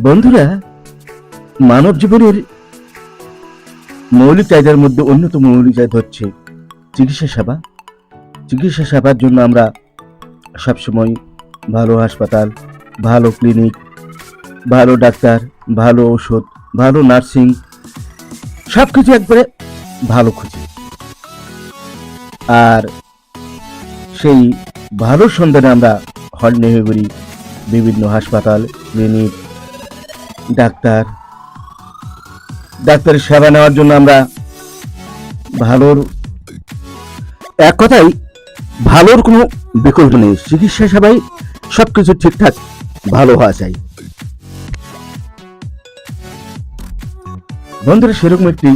বন্ধুরা, মানব জীবনের মৌলিক চাহিদার মধ্যে অন্যতম মৌলিক চাহিদা হচ্ছে চিকিৎসা সেবা। চিকিৎসা সেবার জন্য আমরা সবসময় ভালো হাসপাতাল, ভালো ক্লিনিক, ভালো ডাক্তার, ভালো ওষুধ, ভালো নার্সিং সব কিছু একবারে ভালো খুঁজি। আর সেই ভালো সন্ধানে আমরা হল হয়ে বিভিন্ন হাসপাতাল, ক্লিনিক ডাক্তার। ডাক্তারের সেবা নেওয়ার জন্য আমরা ভালোর, এক কথাই ভালোর কোনো বিকল্প নেই। চিকিৎসা সেবাই সবকিছু ঠিকঠাক ভালো হওয়া চাই। বন্ধুরা, সেরকম একটি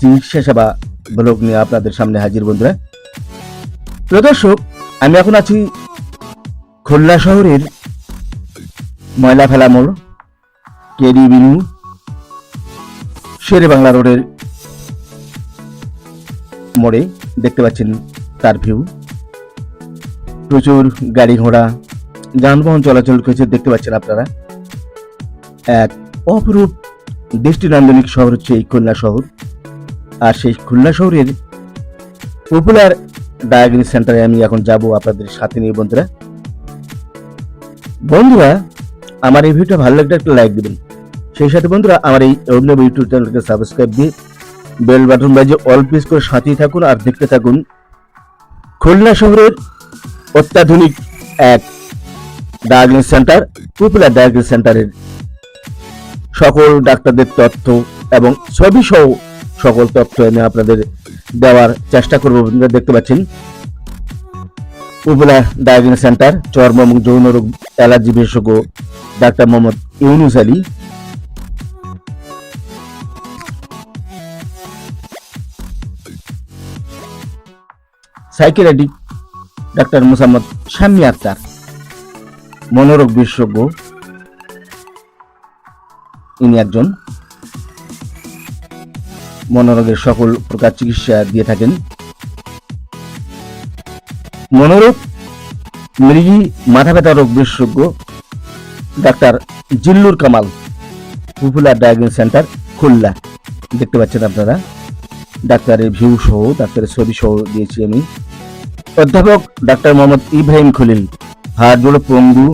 চিকিৎসা সেবা ব্লগ নিয়ে আপনাদের সামনে হাজির বন্ধুরা। প্রিয় দর্শক, আমি এখন আছি খুলনা শহরের ময়লা ফেলা মোড়, কেডি বিনু শেরে বাংলা রোডের মোড়ে দেখতে পাচ্ছেন তার ভিউ প্রচুর গাড়ি ঘোড়া, যানবাহন চলাচল করেছে, দেখতে পাচ্ছেন আপনারা। এক অপরূপ দৃষ্টিনন্দনিক শহর হচ্ছে এই খুলনা শহর। আর সেই খুলনা শহরের পপুলার ডায়াগনিক সেন্টারে আমি এখন যাব আপনাদের সাথে নিয়ে বন্ধুরা। বন্ধুরা আমার এই ভিডিওটা ভালো লাগলে একটা লাইক দিবেন। সেই সাথে বন্ধুরা, আমার এই অভিনব ইউটিউব চ্যানেলকে সাবস্ক্রাইব দিয়ে বেল বাটন বাজে অল প্রেস করে সাথেই থাকুন আর দেখতে থাকুন খুলনা শহরের অত্যাধুনিক এক ডায়াগনিক সেন্টার পপুলার ডায়াগনিক সেন্টারের সকল ডাক্তারদের তথ্য এবং ছবি সহ সকল তথ্য আমি আপনাদের দেওয়ার চেষ্টা করব। বন্ধুরা, দেখতে পাচ্ছেন? উপজেলা ডায়াগনস্টিক সেন্টার চর্ম এবং যৌন রোগ, অ্যালার্জি বিশেষজ্ঞ ডাক্তার মোহাম্মদ ইউনুস আলী। সাইকেলাটিক ডাক্তার মুসাম্মদ শাম্মী আক্তার। মনোরোগ বিশেষজ্ঞ। ইনি একজন মনোরোগের সকল প্রকার চিকিৎসা দিয়ে থাকেন। মনোরোগ, মৃগী, মাথা ব্যথা রোগ বিশেষজ্ঞ doctor Zillur Kamal popular diagnostic centre Khulna. দেখতে পাচ্ছেন আপনারা, ডাক্তারের ভিউ সহ, ডাক্তারের ছবি সহ দিয়েছি আমি। অধ্যাপক ডাক্তার মোহাম্মদ ইব্রাহিম খলিল, হাড় জোড় পঙ্গু,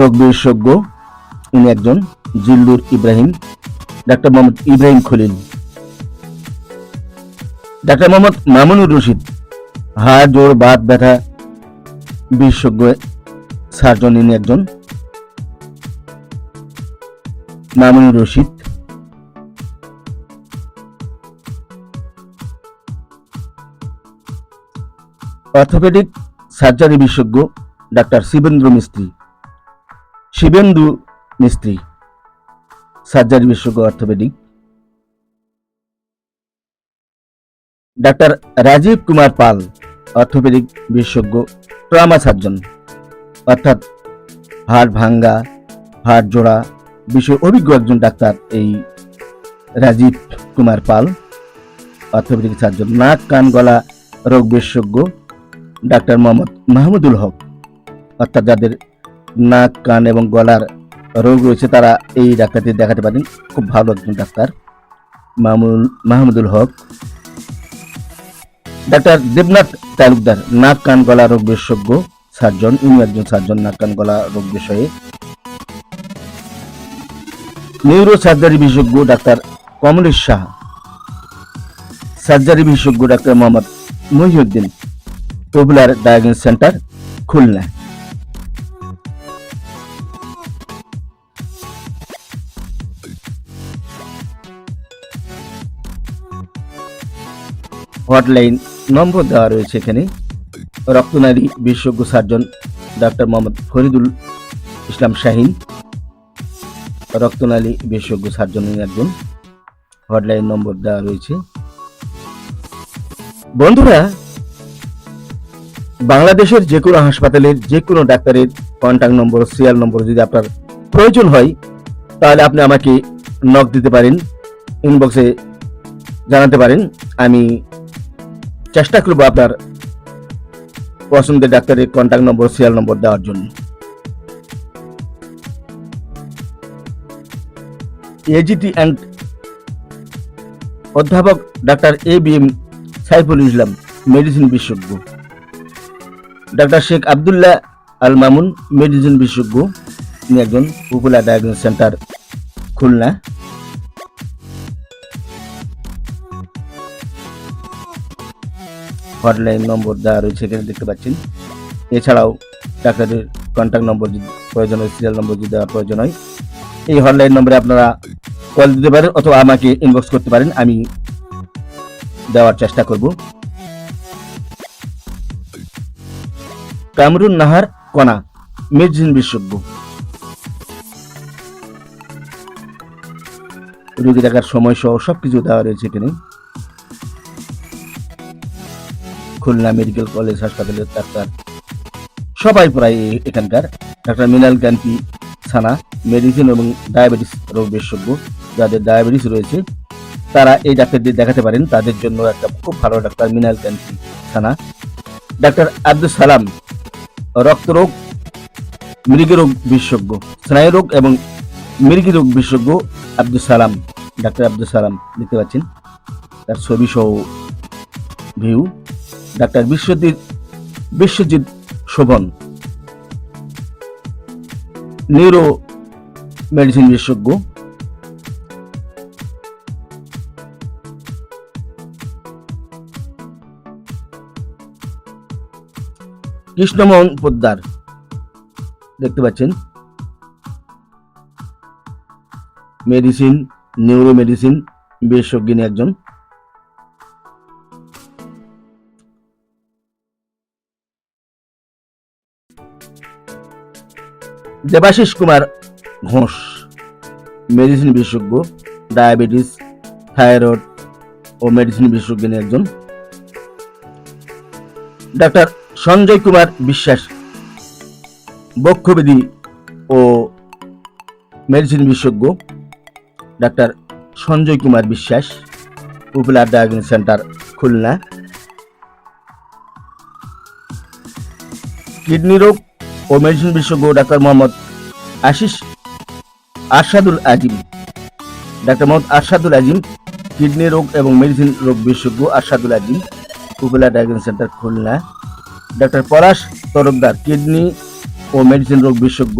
রোগ বিশেষজ্ঞ। উনি একজন জিল্লুর ইব্রাহিম, ডাক্তার মোহাম্মদ ইব্রাহিম খলিল। ডাক্তার মোহাম্মদ মামুনুর রশিদ, হাড় জোড় বাত, ব্যথা বিশেষজ্ঞ সার্জন ইনি একজন। মামুনুর রশিদ। অর্থোপেডিক সার্জারি বিশেষজ্ঞ ডাক্তার শিবেন্দ্র মিস্ত্রি। শিবেন্দু মিস্ত্রি, সার্জারি বিশেষজ্ঞ orthopaedic. Doctor Rajib Kumar Pal, orthopaedic বিশেষজ্ঞ, ট্রামা সার্জন। অর্থাৎ হাড় ভাঙ্গা, হাড় জোড়া বিষয়ে অভিজ্ঞ একজন ডাক্তার এই রাজীব কুমার পাল অর্থোপেডিক সার্জন নাক, কান, গলা রোগ বিশেষজ্ঞ ডাক্তার মোহাম্মদ মাহমুদুল হক। অর্থাৎ যাদের নাক, কান এবং গলার রোগ রয়েছে, তারা এই ডাক্তারটি দেখাতে পারেন। খুব ভালো একজন ডাক্তার মামুল, মাহমুদুল হক। ডাক্তার দেবনাথ তালুকদার, নাক, কান, গলা রোগ বিশেষজ্ঞ। সার্জন, ইনি একজন সার্জন নাক কান গলা রোগ বিষয়ে। নিউরো সার্জারি বিশেষজ্ঞ ডাক্তার কমলেশ শাহ সার্জারি বিশেষজ্ঞ doctor Mohammad Mohiuddin. Popular diagnostic centre, Khulna. Hotline number দেওয়া রয়েছে এখানে। রক্তনালী বিশেষজ্ঞ সার্জন ডাক্তার মোহাম্মদ ফরিদুল ইসলাম শাহিন রক্তনালী বিশেষজ্ঞ সার্জন একজন। হটলাইন নম্বর দেওয়া রয়েছে। বন্ধুরা, বাংলাদেশের যে কোনো হাসপাতালের যে কোনো ডাক্তারের কন্ট্যাক্ট নম্বর সিরিয়াল নম্বর যদি আপনার প্রয়োজন হয়, তাহলে আপনি আমাকে নক দিতে পারেন ইনবক্সে জানাতে পারেন। আমি চেষ্টা করব আপনার পছন্দের ডাক্তারের কন্ট্যাক্ট নম্বর সিরিয়াল নম্বর দেওয়ার জন্য। এজিটি অ্যান্ড অধ্যাপক doctor A B M Saiful Islam medicine বিশেষজ্ঞ। ডাক্তার শেখ আবদুল্লাহ আল মামুন মেডিসিন বিশেষজ্ঞ। তিনি একজন popular diagnostic centre Khulna. Hotline number দেওয়া রয়েছে এখানে দেখতে পাচ্ছেন। এছাড়াও ডাক্তারের কন্ট্যাক্ট নম্বর যদি প্রয়োজন হয় সিরিয়াল নম্বর যদি দেওয়ার প্রয়োজন হয়, এই হটলাইন নম্বরে আপনারা কল দিতে পারেন অথবা আমাকে ইনবক্স করতে পারেন, আমি দেওয়ার চেষ্টা করব। কামরুন নাহার কণা মেডিসিন বিশেষজ্ঞ রোগী দেখার সময় সহ সবকিছু দেওয়া রয়েছে এখানে। খুলনা মেডিকেল কলেজ হাসপাতালের ডাক্তার। সবাই প্রায় এখানকার। ডাক্তার মিনাল কান্তি সানা মেডিসিন এবং ডায়াবেটিস রোগ বিশেষজ্ঞ। যাদের ডায়াবেটিস রয়েছে, তারা এই ডাক্তারদের দেখাতে পারেন। তাদের জন্য একটা খুব ভালো ডাক্তার মিনাল কান্তি সানা ডাক্তার আব্দুল সালাম রক্তরোগ মৃগরোগ বিশেষজ্ঞ। স্নায়ুরোগ এবং মৃগরোগ বিশেষজ্ঞ আব্দুল সালাম, ডাক্তার আব্দুল সালাম দেখতে পাচ্ছেন। তার ছবি সহ view doctor Biswajit Biswajit Shovon, neuro medicine বিশেষজ্ঞ। কৃষ্ণমোহন পোদ্দার, দেখতে পাচ্ছেন। মেডিসিন, নিউরো মেডিসিন বিশেষজ্ঞিনী একজন। দেবাশিস কুমার ঘোষ, মেডিসিন বিশেষজ্ঞ, ডায়াবেটিস, থাইরয়েড ও মেডিসিন বিশেষজ্ঞিনী একজন। ডাক্তার সঞ্জয় কুমার বিশ্বাস, বক্ষবিধি ও মেডিসিন বিশেষজ্ঞ। Doctor Sanjay Kumar Biswas popular diagnostic centre, Khulna. Kidney রোগ ও মেডিসিন বিশেষজ্ঞ doctor Mohammad Ashis Arshadul Azim. Doctor Mohammad Arshadul Azim, kidney রোগ এবং মেডিসিন রোগ বিশেষজ্ঞ Arshadul Azim popular diagnostic centre Khulna. Doctor Palash Tarafdar, kidney ও মেডিসিন রোগ বিশেষজ্ঞ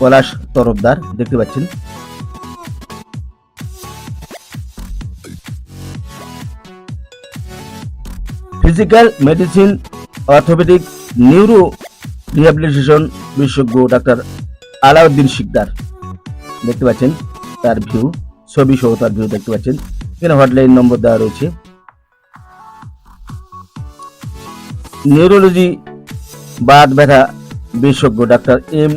পলাশ তরফদার, দেখতে পাচ্ছেন। Physical medicine, orthopaedic neuro rehabilitation বিশেষজ্ঞ ডাক্তার আলাউদ্দিন শিকদার। দেখতে পাচ্ছেন, তার ভিউ ছবি সহ তার ভিউ দেখতে পাচ্ছেন। এখানে হটলাইন নম্বর দেওয়া রয়েছে। নিউরোলজি বাত ব্যথা বিশেষজ্ঞ doctor M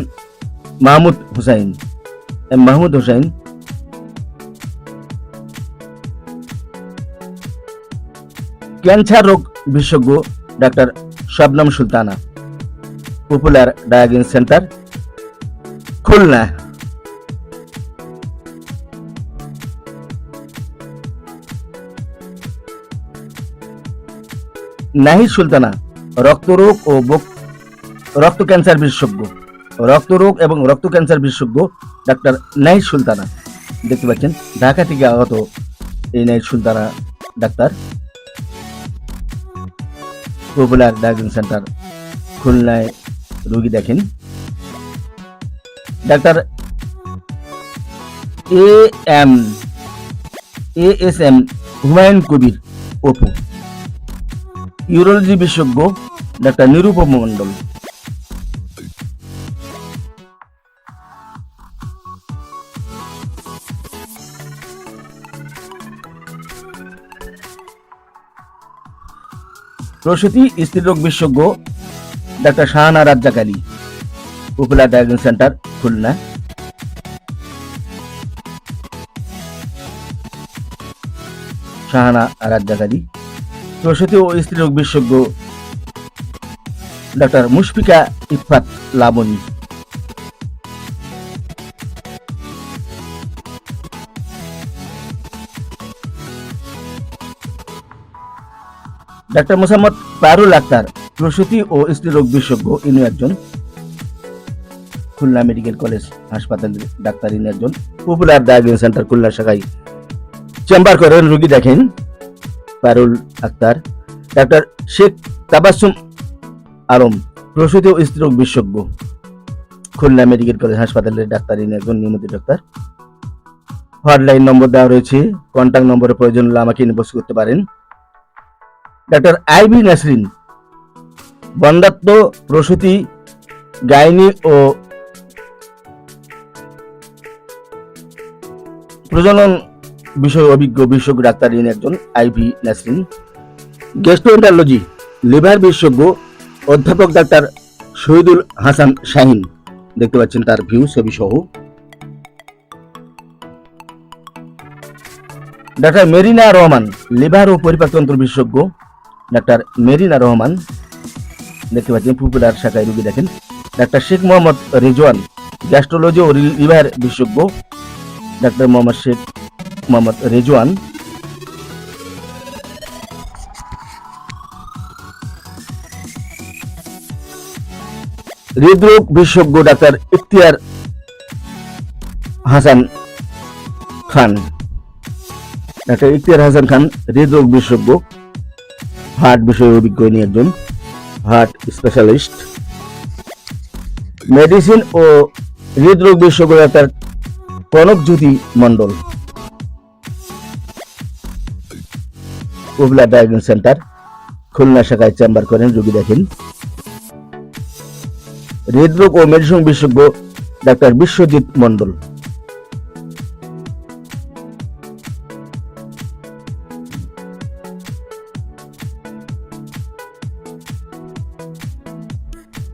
Mahmud Hussain. M Mahmud Hussain cancer রোগ বিশেষজ্ঞ doctor Shabnam Sultana. Popular diagnostic centre Khulna. Nahid Sultana, রক্তরোগ ও রক্ত ক্যান্সার বিশেষজ্ঞ। রক্তরোগ এবং রক্ত ক্যান্সার বিশেষজ্ঞ ডাক্তার নাহিদ সুলতানা। দেখতে পাচ্ছেন, ঢাকা থেকে আগত এই Nahid Sultana doctor. Popular diagnostic centre খুলনায় রোগী দেখেন। Doctor A M, A S M, Humayun Kabir Opu urology বিশেষজ্ঞ ডাক্তার নিরুপম মণ্ডল। প্রসূতি, স্ত্রীরোগ বিশেষজ্ঞ, doctor Shahana Razzak Ali. Popular diagnostic centre Khulna. Shahana Razzak Ali. প্রসূতি ও স্ত্রীরোগ বিশেষজ্ঞ, ডাক্তার মুশফিকা ইফাত লাবণী ডাক্তার মোসাম্মদ পারুল আক্তার, প্রসূতি ও স্ত্রী রোগ বিশেষজ্ঞ। ইনি একজন খুলনা মেডিকেল কলেজ হাসপাতালের ডাক্তারিন একজন পপুলার ডায়াগনোস সেন্টার খুলনা শাখায় চেম্বার করেন। রোগী দেখেন পারুল আক্তার। ডাক্তার শেখ তাবাসুম আলম, প্রসূতি ও স্ত্রী রোগ বিশেষজ্ঞ, খুলনা মেডিকেল কলেজ হাসপাতালের ডাক্তারিন একজন নিয়মিত ডাক্তার। হটলাইন নম্বর দেওয়া রয়েছে। কন্ট্যাক্ট নম্বরে প্রয়োজন হলে আমাকে ইনবক্স করতে পারেন। ডাক্তার আইবি নাসরিন বন্ধাত্ম প্রসূতি, গাইনি ও প্রজনন বিষয় অভিজ্ঞ বিশেষজ্ঞ ডাক্তার ইনি একজন আইভি নাসরিন। গ্যাস্ট্রোএন্টারোলজি লিভার বিশেষজ্ঞ, অধ্যাপক ডাক্তার শহীদুল হাসান শাহিন। দেখতে পাচ্ছেন তার ভিউ ছবি সহ। ডাক্তার মেরিনা রহমান লিভার ও পরিপাকতন্ত্র বিশেষজ্ঞ। ডাক্তার মেরিনা রহমান, দেখতে পাচ্ছেন পপুলার শাখায় রুগী দেখেন। ডাক্তার শেখ মোহাম্মদ রেজওয়ান, গ্যাস্ট্রোলজি ও লিভার বিশেষজ্ঞ। ডাক্তার মোহাম্মদ শেখ মোহাম্মদ রেজওয়ান। হৃদরোগ বিশেষজ্ঞ ডাক্তার ইখতিয়ার হাসান খান। ডাক্তার ইখতিয়ার হাসান খান, হৃদরোগ বিশেষজ্ঞ। হার্ট বিষয়ে অভিজ্ঞ ইনি একজন হার্ট স্পেশালিস্ট মেডিসিন ও হৃদরোগ বিশেষজ্ঞ doctor Kanak Jyoti Mondal popular diagnostic centre, Khulna শাখায় চেম্বার করেন, রোগী দেখেন। হৃদরোগ ও মেডিসিন বিশেষজ্ঞ doctor Biswajit Mondal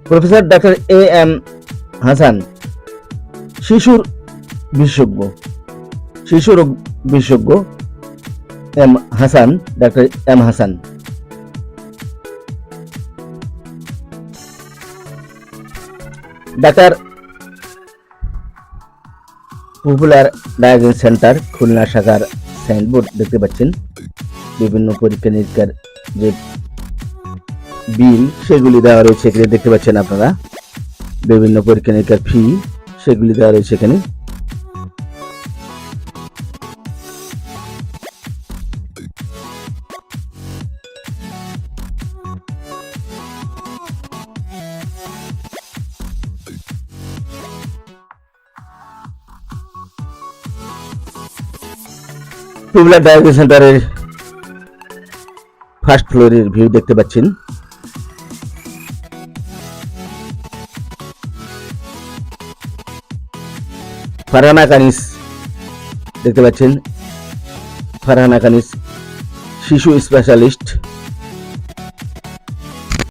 professor doctor A M Hasan, শিশুর বিশেষজ্ঞ, শিশু রোগ বিশেষজ্ঞ M Hasan, doctor M Hasan. Doctor popular diagnostic centre Khulna শাখার সাইনবোর্ড দেখতে পাচ্ছেন। বিভিন্ন পরীক্ষা নিরীক্ষার যে বিল, সেগুলি দেওয়া রয়েছে এখানে, দেখতে পাচ্ছেন আপনারা। বিভিন্ন পরীক্ষা নিরীক্ষার ফি সেগুলি দেওয়া রয়েছে এখানে। ডায়াগনোস সেন্টারের ফার্স্ট ফ্লোরের ভিউ দেখতে পাচ্ছেন। ফারহানা কানিস দেখতে পাচ্ছেন? ফারহানা কানিস শিশু স্পেশালিস্ট